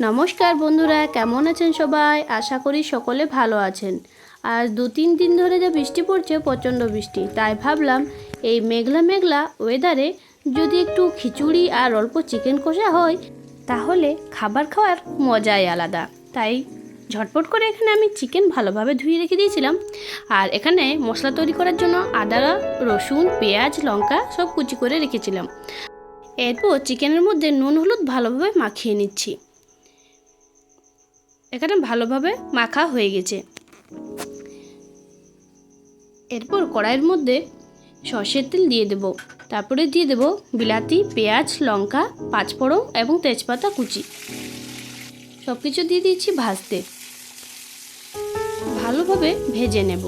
নমস্কার বন্ধুরা, কেমন আছেন সবাই? আশা করি সকলে ভালো আছেন। আজ দু তিন দিন ধরে যে বৃষ্টি পড়ছে, প্রচণ্ড বৃষ্টি। তাই ভাবলাম, এই মেঘলা মেঘলা ওয়েদারে যদি একটু খিচুড়ি আর অল্প চিকেন কষা হয়, তাহলে খাবার খাওয়ার মজাই আলাদা। তাই ঝটপট করে এখানে আমি চিকেন ভালোভাবে ধুয়ে রেখে দিয়েছিলাম। আর এখানে মশলা তৈরি করার জন্য আদা, রসুন, পেঁয়াজ, লঙ্কা সব কুচি করে রেখেছিলাম। এরপর চিকেনের মধ্যে নুন, হলুদ ভালোভাবে মাখিয়ে নিচ্ছি। এখানে ভালোভাবে মাখা হয়ে গেছে। এরপর কড়াইয়ের মধ্যে সর্ষের তেল দিয়ে দেব। তারপরে দিয়ে দেব বিলাতি, পেঁয়াজ, লঙ্কা, পাঁচফোড়ন এবং তেজপাতা কুচি। সব কিছু দিয়ে দিচ্ছি ভাজতে। ভালোভাবে ভেজে নেব।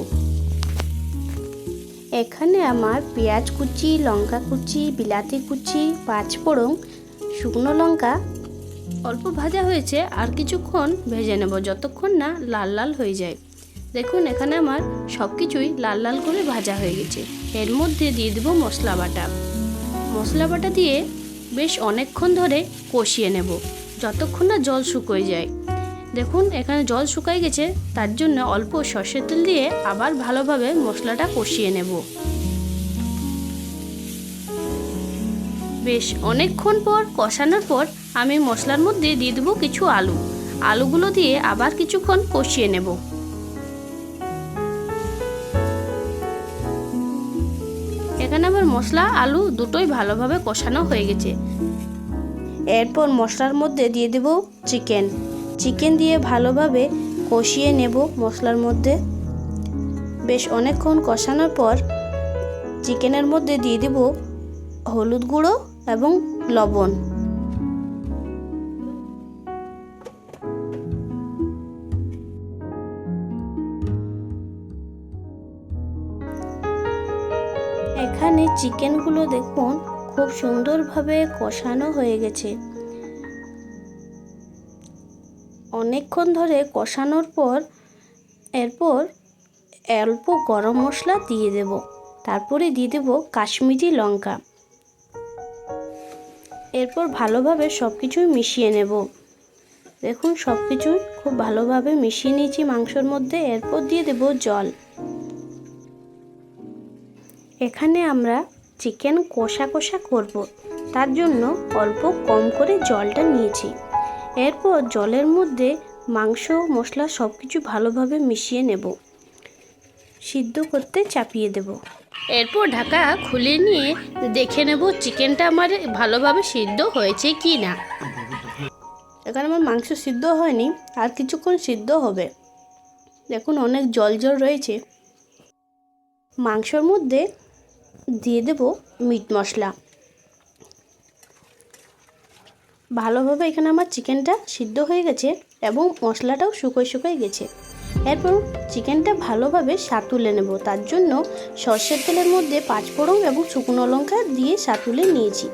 এখানে আমার পেঁয়াজ কুচি, লঙ্কা কুচি, বিলাতি কুচি, পাঁচফোড়ন, শুকনো লঙ্কা অল্প ভাজা হয়েছে আর কিছুক্ষণ ভেজে নেব, যতক্ষণ না লাল লাল হয়ে যায়। দেখুন, এখানে আমার সব কিছুই লাল লাল করে ভাজা হয়ে গেছে। এর মধ্যে দিয়ে দেবো মশলা বাটা। মশলা বাটা দিয়ে বেশ অনেকক্ষণ ধরে কষিয়ে নেব, যতক্ষণ না জল শুকোয় যায়। দেখুন, এখানে জল শুকাই গেছে, তার জন্য অল্প সর্ষের তেল দিয়ে আবার ভালোভাবে মশলাটা কষিয়ে নেব। বেশ অনেকক্ষণ পর কষানোর পর আমি মশলার মধ্যে দিয়ে দেবো কিছু আলু। আলুগুলো দিয়ে আবার কিছুক্ষণ কষিয়ে নেব। এখানে আমার মশলা, আলু দুটোই ভালোভাবে কষানো হয়ে গেছে। এরপর মশলার মধ্যে দিয়ে দেব চিকেন। চিকেন দিয়ে ভালোভাবে কষিয়ে নেব মশলার মধ্যে। বেশ অনেকক্ষণ কষানোর পর চিকেনের মধ্যে দিয়ে দেব হলুদ গুঁড়ো এবং লবণ। এখানে চিকেনগুলো দেখুন খুব সুন্দরভাবে কষানো হয়ে গেছে। অনেকক্ষণ ধরে কষানোর পর এরপর অল্প গরম মশলা দিয়ে দেব। তারপরে দিয়ে দেব কাশ্মীরি লঙ্কা। এরপর ভালোভাবে সব কিছুই মিশিয়ে নেব। দেখুন সব কিছুই খুব ভালোভাবে মিশিয়ে নিয়েছি মাংসর মধ্যে। এরপর দিয়ে দেব জল। এখানে আমরা চিকেন কষা কষা করব। তার জন্য অল্প কম করে জলটা নিয়েছি। এরপর জলের মধ্যে মাংস, মশলা সব কিছু ভালোভাবে মিশিয়ে নেব। সিদ্ধ করতে চাপিয়ে দেব। এরপর ঢাকা খুলে নিয়ে দেখে নেব চিকেনটা আমার ভালোভাবে সিদ্ধ হয়েছে কি না এখানে আমার মাংস সিদ্ধ হয়নি, আর কিছুক্ষণ সিদ্ধ হবে। দেখুন অনেক জল জল রয়েছে। মাংসর মধ্যে দিয়ে দেব মিট মশলা। ভালোভাবে এখানে আমার চিকেনটা সিদ্ধ হয়ে গেছে এবং মশলাটাও শুকোয় শুকোয় গেছে। এরপর চিকেনটা ভালোভাবে সাতুলে নেব। তার জন্য সর্ষের তেলের মধ্যে পাঁচফোড়ন এবং শুকনো লঙ্কা দিয়ে সাতুলে নিয়েছি।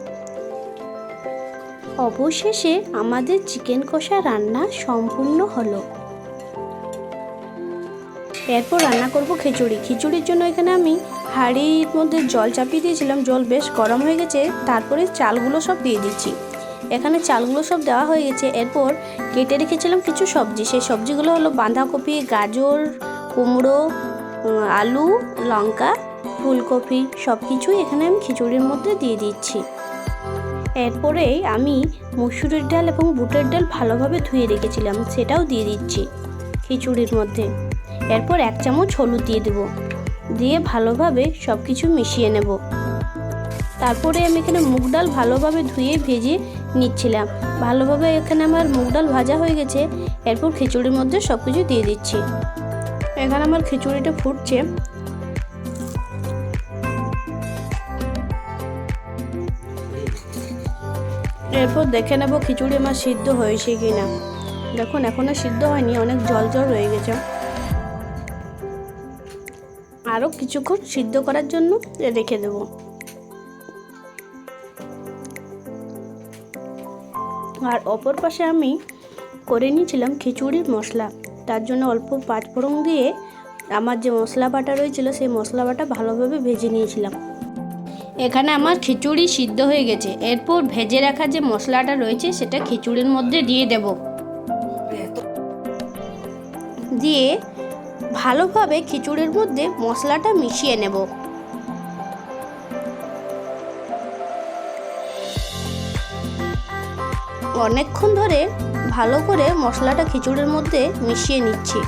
অবশেষে আমাদের চিকেন কষা রান্না সম্পূর্ণ হলো। এরপর রান্না করব খিচুড়ি। খিচুড়ির জন্য এখানে আমি হাঁড়ির মধ্যে জল চাপিয়ে দিয়েছিলাম। জল বেশ গরম হয়ে গেছে। তারপরে চালগুলো সব দিয়ে দিচ্ছি। এখানে চালগুলো সব দেওয়া হয়ে গেছে। এরপর কেটে রেখেছিলাম কিছু সবজি। সেই সবজিগুলো হলো বাঁধাকপি, গাজর, কুমড়ো আলু, লঙ্কা, ফুলকপি সব কিছুই এখানে আমি খিচুড়ির মধ্যে দিয়ে দিচ্ছি। এরপরে আমি মুসুরির ডাল এবং বুটের ডাল ভালোভাবে ধুয়ে রেখেছিলাম। সেটাও দিয়ে দিচ্ছি খিচুড়ির মধ্যে। এরপর এক চামচ হলুদ দিয়ে দেবো। দিয়ে ভালোভাবে সব কিছু মিশিয়ে নেব। তারপরে আমি এখানে মুগ ডাল ভালোভাবে ধুয়ে ভেজে নিচ্ছিলাম। ভালোভাবে এখানে আমার মুগ ডাল ভাজা হয়ে গেছে। এরপর খিচুড়ির মধ্যে সব কিছু দিয়ে দিচ্ছি। এখানে আমার খিচুড়িটা ফুটছে। এরপর দেখে নেব খিচুড়ি আমার সিদ্ধ হয়েছে কি না দেখুন এখনও সিদ্ধ হয়নি, অনেক জল জল রয়ে গেছে। আরও কিছুক্ষণ সিদ্ধ করার জন্য রেখে দেব। আর অপর পাশে আমি করে নিয়েছিলাম খিচুড়ির মশলা। তার জন্য অল্প পাঁচ ফোড়ন দিয়ে আমার যে মশলা বাটা রয়েছিল, সেই মশলা বাটা ভালোভাবে ভেজে নিয়েছিলাম। এখানে আমার খিচুড়ি সিদ্ধ হয়ে গেছে। এরপর ভেজে রাখা যে মশলাটা রয়েছে, সেটা খিচুড়ির মধ্যে দিয়ে দেব। দিয়ে ভালোভাবে খিচুড়ির মধ্যে মশলাটা মিশিয়ে নেব। অনেকক্ষণ ধরে ভালো করে মশলাটা খিচুড়ির মধ্যে মিশিয়ে নিচ্ছি।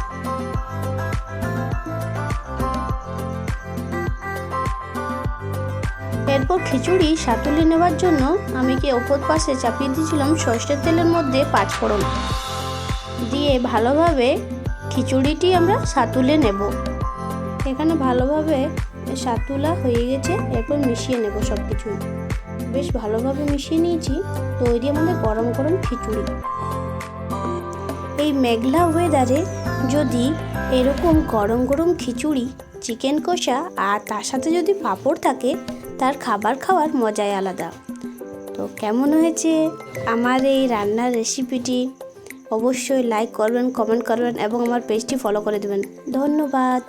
এরপর খিচুড়ি সাতুলে নেওয়ার জন্য আমি কি ওপর পাশে চাপিয়ে দিয়েছিলাম সর্ষের তেলের মধ্যে পাঁচফোড়ন। দিয়ে ভালোভাবে খিচুড়িটি আমরা সাতুলে নেব। এখানে ভালোভাবে সাতুলা হয়ে গেছে, এরপর মিশিয়ে নেব সব কিছু বেশ ভালোভাবে মিশিয়ে নিয়েছি, তৈরি আমাদের গরম গরম খিচুড়ি। এই মেঘলা ওয়েদারে যদি এরকম গরম গরম খিচুড়ি চিকেন কষা আর তার সাথে যদি পাঁপড় থাকে, তার খাবার খাওয়ার মজাই আলাদা। তো কেমন হয়েছে আমার এই রান্নার রেসিপিটি অবশ্যই লাইক করবেন কমেন্ট করবেন এবং আমার পেজটি ফলো করে দেবেন। ধন্যবাদ।